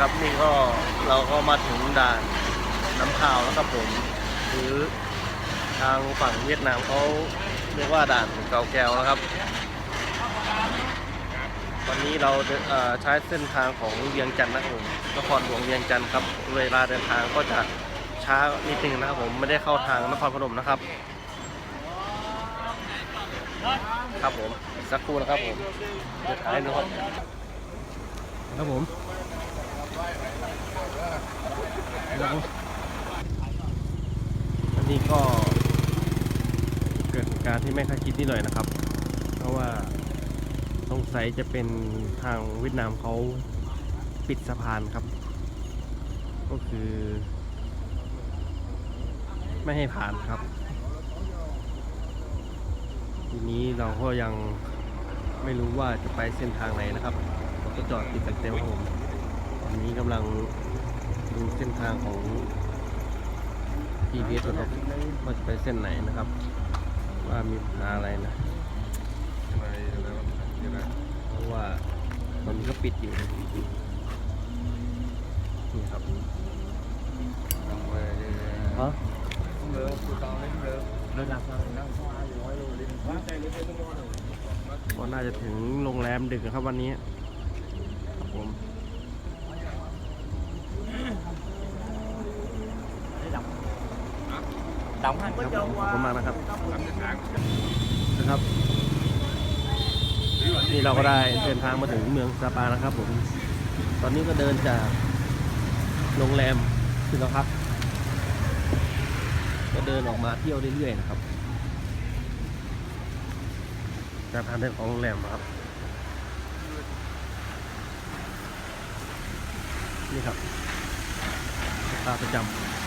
ครับนี่ก็เราก็มาถึงด่านน้ำขาวแล้วครับผมหรือทางฝั่งเวียดนามเขาเรียกว่าด่านเกาแก้วนะครับ วันนี้เราเใช้เส้นทางของเวียงจันทร์นะครับผมนครหลวงเวียงจันทร์ครับเวลาเดินทางก็จะช้านิดนึงนะครับผมไม่ได้เข้าทางนครพนมนะครับ ครับผมสักครู่นะครับผมเดี๋ยวถ่ายให้ดูครับครับผม อันนี้ก็เกิดเหตุการณ์ที่ไม่คาดคิดนิดหน่อยนะครับ เพราะว่าสงสัยจะเป็นทางเวียดนามเขาปิดสะพานครับ ก็คือ ไม่ให้ผ่านครับ ทีนี้เราก็ยังไม่รู้ว่าจะไปเส้นทางไหนนะครับ ก็จอดติดสังเตครับผมตอนนี้กำลัง ดูเส้นทางของ GPS นะครับว่าจะไปเส้นไหนนะครับ ว่ามีปัญหาอะไรนะเพราะว่าตอนนี้ก็ปิดอยู่นี่ครับฮะก็น่าจะถึงโรงแรมดึกนะครับวันนี้ครับผม ครับผมขอบคุณมากนะครับนะครับ นี่เราก็ได้เดินทางมาถึงเมืองซาปานะครับผม ตอนนี้ก็เดินจากโรงแรมที่เราพักก็เดินออกมาเที่ยวเรื่อยๆนะครับจากทางเดินของโรงแรมนะครับ นี่ครับลูกค้าประจำ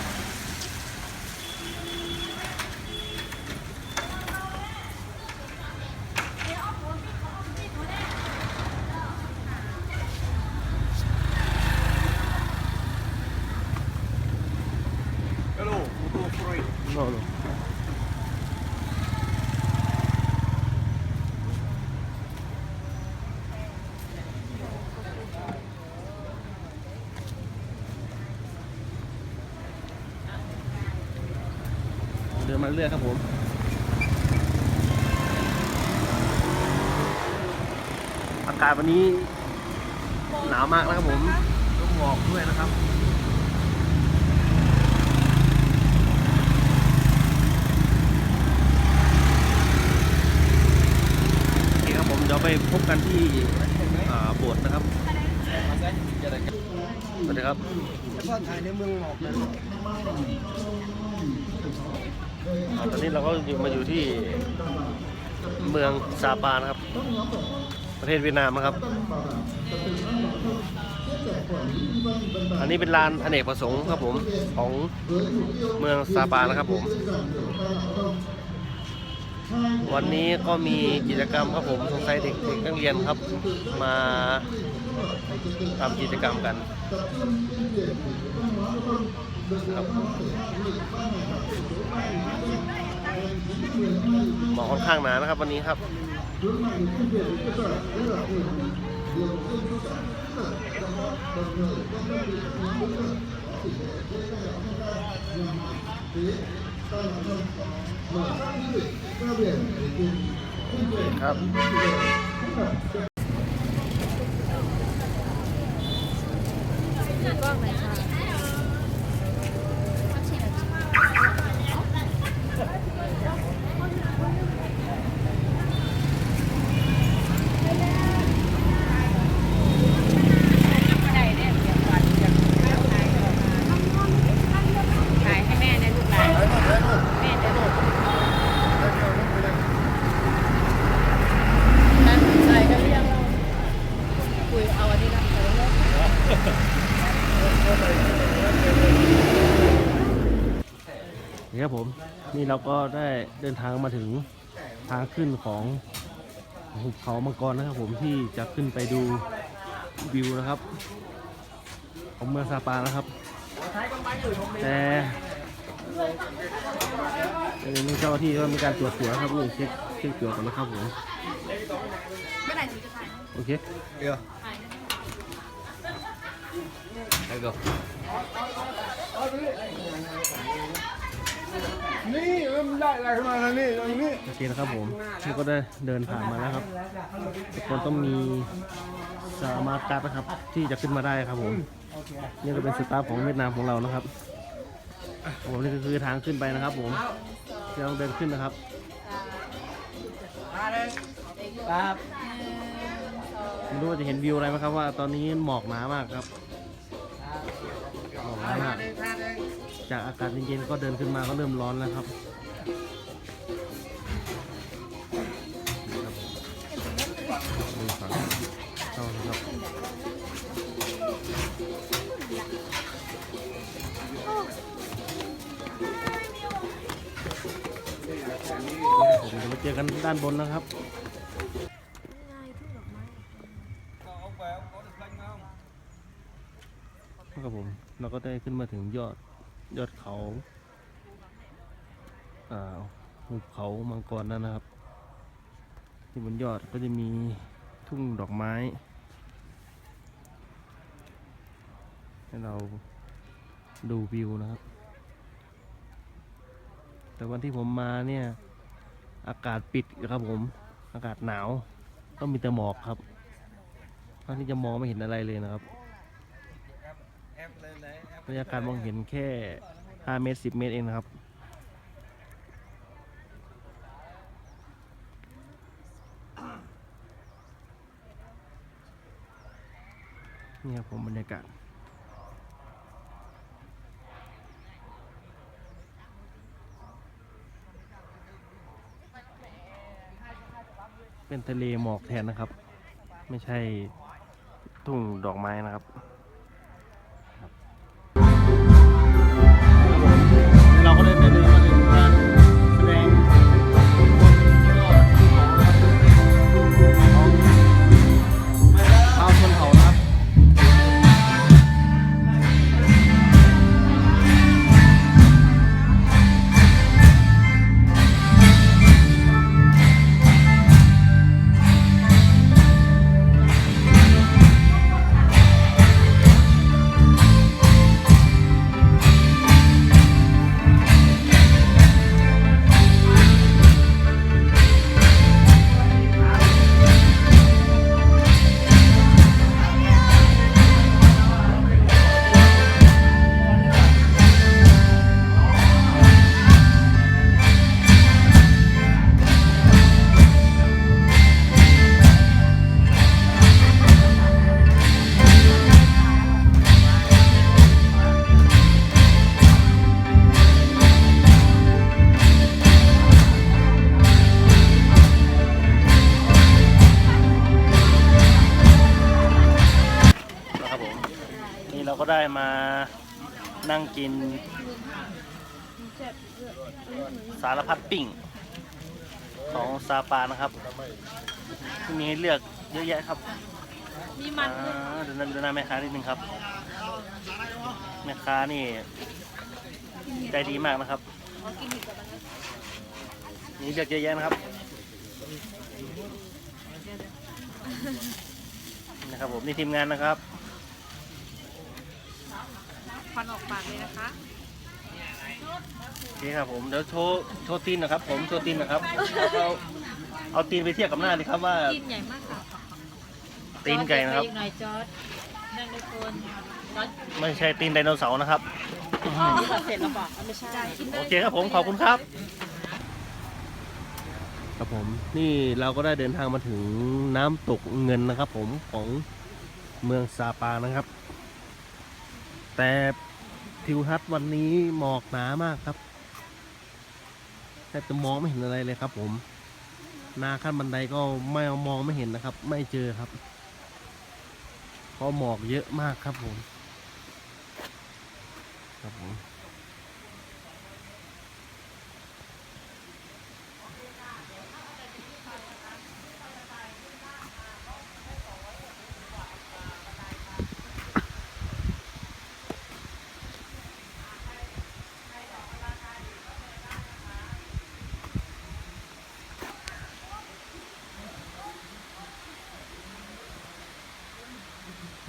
Freud. No, no. เดินมาเรื่อยครับผมอากาศวันนี้หนาวมากนะครับผมต้องหมอกด้วยนะครับ โอเคครับผมเดี๋ยวไป พบกันที่โบสถ์นะครับสวัสดีครับก็ถ่ายในเมืองหมอกเลยตอนนี้เราก็อยู่มาอยู่ที่เมืองซาปานะครับ ประเทศเวียดนามนะครับ อันนี้เป็นลานอเนกประสงค์ครับผมของเมืองซาปานะครับผม วันนี้ก็มีกิจกรรมครับผมสงสัยเด็กเด็กนักเรียนครับ มาทำกิจกรรมกันครับหมอกค่อนข้างหนานะครับวันนี้ครับ ครับกล้องไหนอยค่ะถ่ายให้แม่ในลูกหลานแม่จะลูกนั่นใส่ก็เรียกเราคุยเอาอันนี้นะเอาแล้ว นี่ครับผมนี่เราก็ได้เดินทางมาถึงทางขึ้นของหุบเขามังกรนะครับผมที่จะขึ้นไปดูวิวนะครับ ของเมืองซาปานะครับ แต่แต่ในเจ้าหน้าที่ก็มีการตรวจตัวนะครับนี่เช็คเช็คตัวก่อนนะครับผมเมื่อไหร่ถึงจะถ่ายโอเค Iya. นี่ มันได้อะไรขึ้นมาแล้วนี่ตรงนี้โอเคนะครับผมนี่ก็ได้เดินผ่านมาแล้วครับทุกคนต้องมีสามารถการดนะครับ ที่จะขึ้นมาได้ครับผมนี่ก็เป็นสตาฟของเวียดนามของเรานะครับผมนี่ก็คือทางขึ้นไปนะครับ ผมจะต้องเดินขึ้นนะครับครับไม่รู้ว่าจะเห็นวิวอะไรไหมครับว่า ตอนนี้หมอกหนามากครับหมอกหนามาก จากอากาศเย็นๆก็เดินขึ้นมาก็เริ่มร้อนแล้วครับดูฝั่งเข้าครับผมจะมาเจอกันด้านบนนะครับครับผมเราก็ได้ขึ้นมาถึงยอด ยอดเขาอ่าหุบเขามังกรแล้วนะครับ ที่บนยอดก็จะมีทุ่งดอกไม้ ให้เราดูวิวนะครับ แต่วันที่ผมมาเนี่ย อากาศปิดครับผม อากาศหนาว ต้องมีแต่หมอกครับตอนที่จะมองไม่เห็นอะไรเลยนะครับ รรยากาศมองเห็นแค่ 5 เมตร 10 เมตรเองนะครับ นี่ครับผมบรรยากาศเป็นทะเลหมอกแทนนะครับ ไม่ใช่ทุ่งดอกไม้นะครับ ได้มานั่งกิน สารพัดปิ้ง ของซาปานะครับ ที่มีให้เลือกเยอะแยะครับมีมันอ่าเดี๋ยวนะเดี๋ยวนะแม่ค้านิดนึงครับ แม่ค้านี่ใจดีมากนะครับเอากินอีกกับมันนะมีเลือกเยอะแยะนะครับนะครับผมนี่ทีมงานนะครับ ควันออกปากเลยนะคะโอเคครับผมเดี๋ยวโชว์โชว์ตีนนะครับ ผมโชว์ตีนนะครับเอาเอาตีนไปเทียบกับหน้าดิครับว่ากินใหญ่มากค่ะตีนไก่นะครับจอดเก็อีกหน่อยจอดนั่งในคนจอดไม่ใช่ตีนไดโนเสาร์นะครับอ๋อเสร็จแล้วบอกไม่ใช่กินได้โอเคครับผมขอบคุณครับ ครับผมนี่เราก็ได้เดินทางมาถึงน้ำตกเงินนะครับ ผมของเมืองซาปานะครับ แต่ทิวทัศน์วันนี้หมอกหนามากครับแทบจะมองไม่เห็นอะไรเลยครับ ผมนาขั้นบันไดก็ไม่มองไม่เห็นนะครับ ไม่เจอครับเพราะหมอกเยอะมากครับผม ครับผม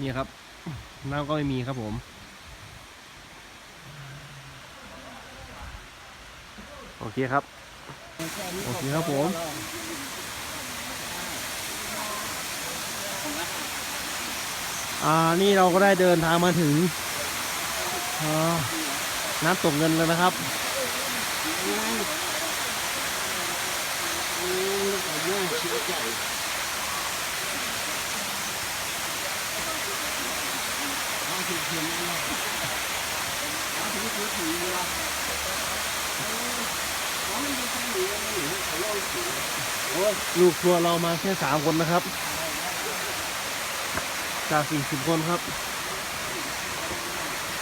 นี่ครับน้ำก็ไม่มีครับผม โอเคครับ โอเคครับผมอ่านี่เราก็ได้เดินทางมาถึงน้ำตกเงินแล้วนะครับใลูกทัวร์เรามาแค่สามคนนะครับ จากสี่สิบคนครับ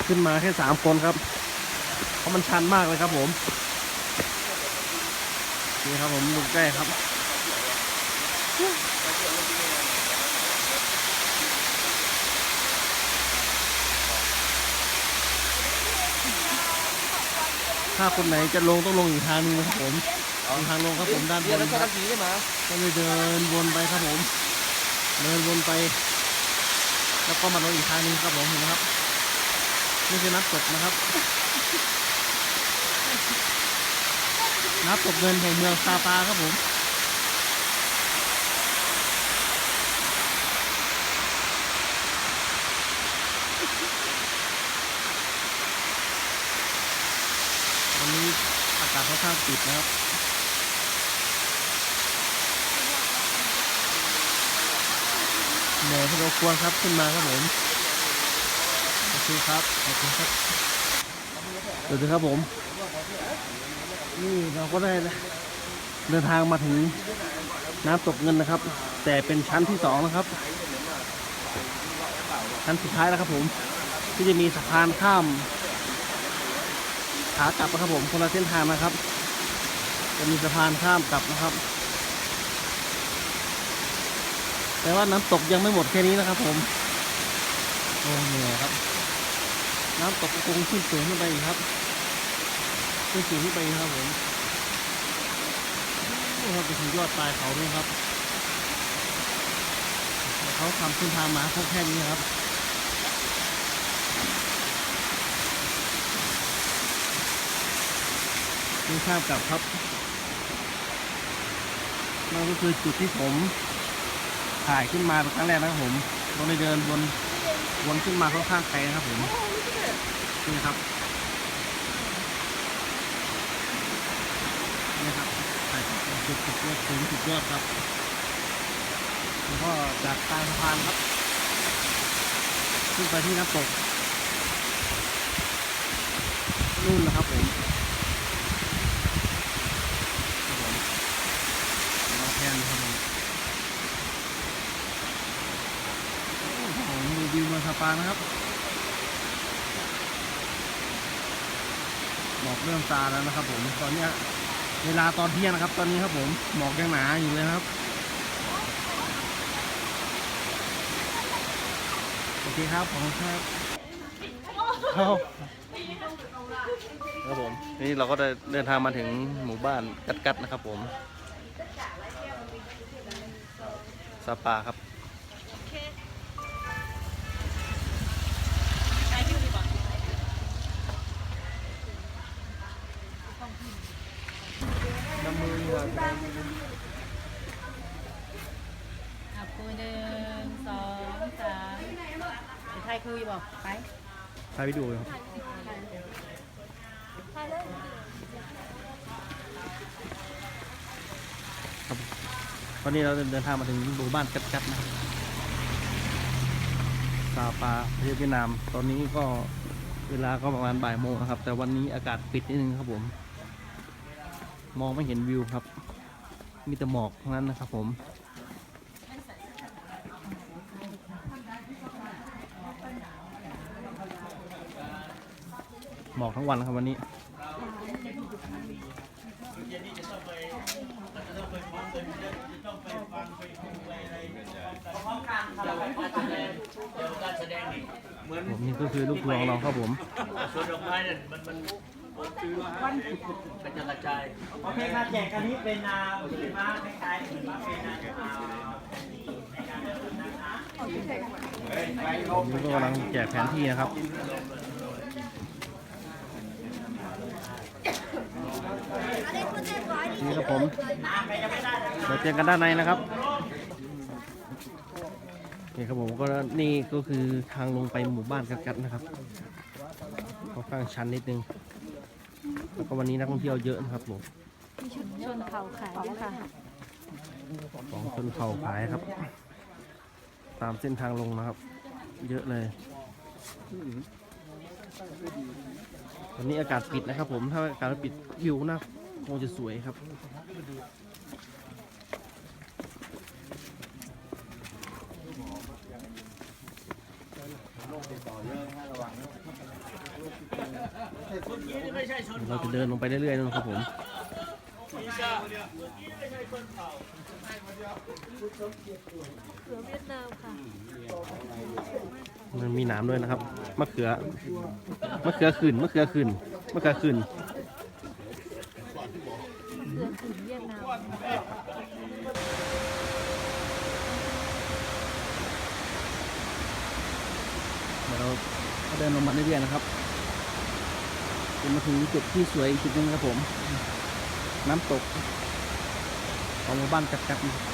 ขึ้นมาแค่สามคนครับ เพราะมันชันมากเลยครับผม นี่ครับผมลูกใกล้ครับ ถ้าคนไหนจะลงต้องลงอีกทางหนึงนะครับผมมีทางลงครับผมด้านบนครับก็เลยเดินวนไปครับผม เดินวนไป แล้วก็มาลงอีกทางหนึงครับผมเห็นไหมครับนี่คือนับตกนะครับนับตกเงินแห่งเมืองซาปาครับผม วันนี้อากาศ ค่อนข้างปิดนะครับเหนื่อยพอสมควรครับขึ้นมาครับผมโอเคครับขอบคุณครับสวัสดีครับผม นี่เราก็ได้เดินทางมาถึงน้ำตกเงินนะครับ แต่เป็นชั้นที่สองนะครับ ชั้นสุดท้ายแล้วครับผม ที่จะมีสะพานข้าม ขากลับนะครับผมคนละเส้นทางนะครับ จะมีสะพานข้ามกลับนะครับ แต่ว่าน้ำตกยังไม่หมดแค่นี้นะครับ ผมโอ้เหนื่อยครับ น้ำตกคงขึ้นสูงขึ้นไปอีกครับขึ้นสูงขึ้นไปครับผมนี่ครับไปถึงยอดปลายเขาด้วยครับเขาทำเส้นทางมาพวกแค่นี้ครับ นี่ข้ามกลับครับนั่นก็คือจุดที่ผมถ่ายขึ้นมาเป็นครั้งแรกนะครับผมเราเลยเดินวนวนขึ้นมาค่อนข้างไกลนะครับผมนี่ครับนี่ครับถ่ายจุดจุดยอดสูงจุดยอดครับแล้วก็จากกลางสะพานครับ ขึ้นไปที่น้ำตกนู่นนะครับผมเราแทนครับผม ของ ดูวิวเมืองสปานะครับ หมอกเริ่มซาแล้วนะครับ ผม ตอนเนี้ยเวลาตอนเที่ยงนะครับ ตอนนี้ครับผม หมอกยังหนาอยู่เลยนะครับ โอเคครับ ขอบคุณครับครับครับผม นี่เราก็ได้เดินทางมาถึงหมู่บ้านกัดกัดๆนะครับผมสปาครับ เออะคุยหนึ่งสองสามเดี๋ยวไทยคุยบอกไปถ่ายวิดีโอครับ ครับ ตอนนี้เราเดินทางมาถึงหมู่บ้านกัดกัดนะซาปาประเทศเวียดนาม ตอนนี้ก็เวลาก็ประมาณบ่ายโมงนะครับ แต่วันนี้อากาศปิดนิดนึงครับผม มองไม่เห็นวิวครับ มีแต่หมอกทั้งนั้นนะครับผมหมอกทั้งวันนะครับวันนี้ผมนี่ก็คือลูกทัวร์ของเราครับผมส่วนดอกไม้เนี่ยมันมัน มันกระจายกระจายโอเคค่ะแจกอันนี้เป็นอ่าเป็นมาคล้ายๆเหมือนว่าเป็นอ่าอ่ในการเดินนะคะผมนี่ก็กำลังแจกแผนที่นะครับนนี้นี่ครับผมเราเจอกันด้านในนะครับนี่ครับผมก็นี่ก็คือทางลงไปหมู่บ้านกัดๆนะครับค่อนข้างชันนิดนึง แล้วก็วันนี้นักท่องเที่ยวเยอะนะครับผมมีชุดชนเผ่าขายด้วยค่ะ ของชนเผ่าขายครับ ตามเส้นทางลงนะครับ เยอะเลยวันนี้อากาศปิดนะครับ ผมถ้าอากาศไม่ปิดวิวน่าคงจะสวยครับ ไม่ใช่ชนเราจะเดินลงไปเรื่อยๆนะครับผมพี่จ้าเขือเวียดนามค่ะ มันมีหนามด้วยนะครับมะเขือมะเขือขึ้นมะเขือขึ้นมะเขือขึ้นเขือขืนเวียดนามเดี๋ยวเราก็เดินลงมาเรื่อยๆนะครับ จนมาถึงจุดที่สวยอีกจุดหนึงครับผม น้ำตกของหมู่บ้านกัดกัดๆนะครับ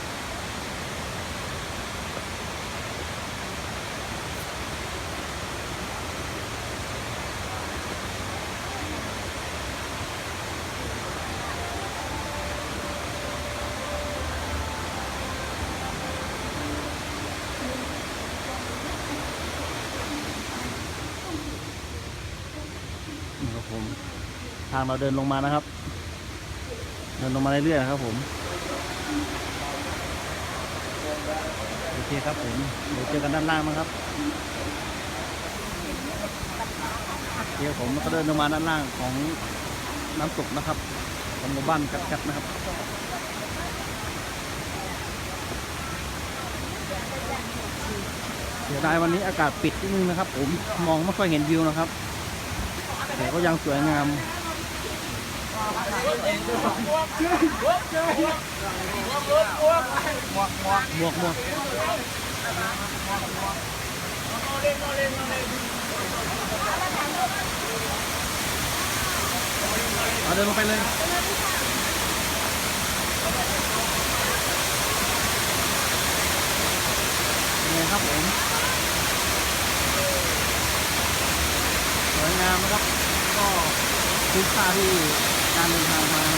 นี่ครับผมทางเราเดินลงมานะครับ เดินลงมาเรื่อยๆครับผมโอเคครับผมเดี๋ยวเจอกันด้านล่างนะครับเดี๋ยวผมก็เดินลงมาด้านล่างของน้ำตกนะครับของหมู่บ้านกัดๆนะครับเสียดายวันนี้อากาศปิดนิดนึงนะครับ ผมมองไม่ค่อยเห็นวิวนะครับแต่ก็ยังสวยงาม หมวกหมวกเอาเดินลงไปเลยเป็นไงครับผมสวยงามนะครับก็คุ้มค่าที่ tá.